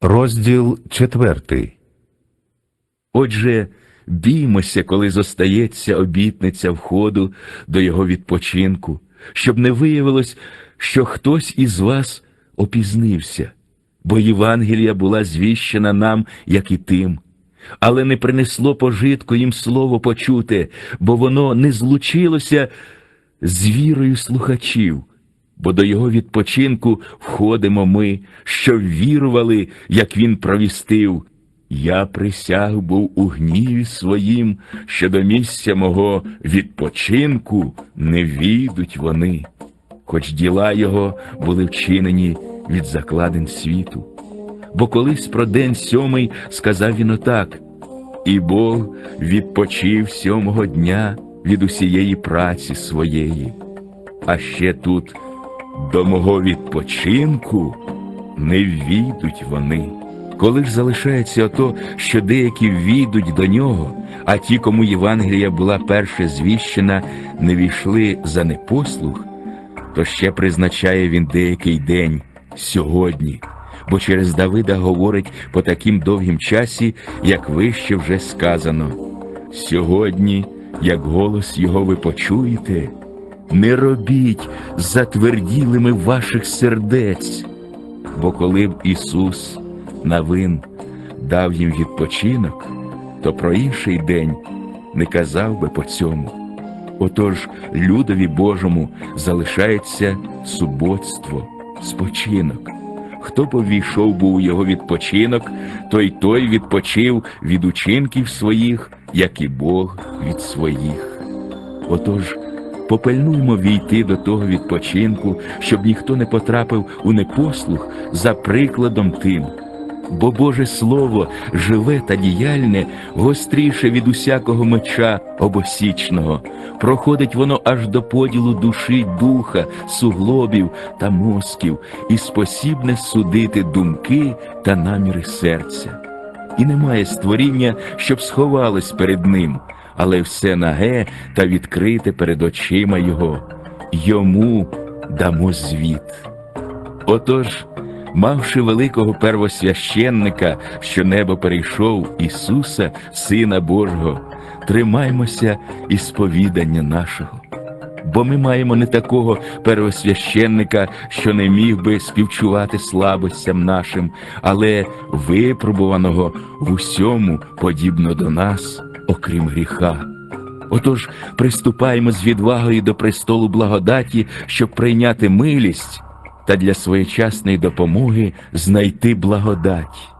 Розділ четвертий. Отже, біймося, коли зостається обітниця входу до його відпочинку, щоб не виявилось, що хтось із вас опізнився, бо Євангелія була звіщена нам, як і тим, але не принесло пожитку їм слово почуте, бо воно не злучилося з вірою слухачів, бо до його відпочинку входимо ми, що вірували, як він провістив. Я присяг був у гніві своїм, що до місця мого відпочинку не війдуть вони, хоч діла його були вчинені від закладин світу. Бо колись про день сьомий сказав він отак, і Бог відпочив сьомого дня від усієї праці своєї. А ще тут до мого відпочинку не війдуть вони. Коли ж залишається ото, що деякі війдуть до нього, а ті, кому Євангелія була перше звіщена, не війшли за непослух, то ще призначає він деякий день сьогодні, бо через Давида говорить по таким довгім часі, як вище вже сказано. Сьогодні, як голос його ви почуєте, не робіть затверділими ваших сердець, бо коли б Ісус навин дав їм відпочинок, то про інший день не казав би по цьому. Отож людові Божому залишається суботство, спочинок. Хто повійшов був у його відпочинок, той той відпочив від учинків своїх, як і Бог від своїх. Отож, попильнуймо війти до того відпочинку, щоб ніхто не потрапив у непослух за прикладом тим. Бо Боже Слово живе та діяльне, гостріше від усякого меча обосічного, проходить воно аж до поділу душі, духа, суглобів та мозків, і спосібне судити думки та наміри серця. І немає створіння, щоб сховалось перед ним, але все наге та відкрите перед очима Його. Йому дамо звіт. Отож, мавши великого первосвященника, що небо перейшов Ісуса, Сина Божого, тримаймося і сповідання нашого. Бо ми маємо не такого первосвященника, що не міг би співчувати слабостям нашим, але випробуваного в усьому подібно до нас, окрім гріха. Отож, приступаємо з відвагою до престолу благодаті, щоб прийняти милість та для своєчасної допомоги знайти благодать.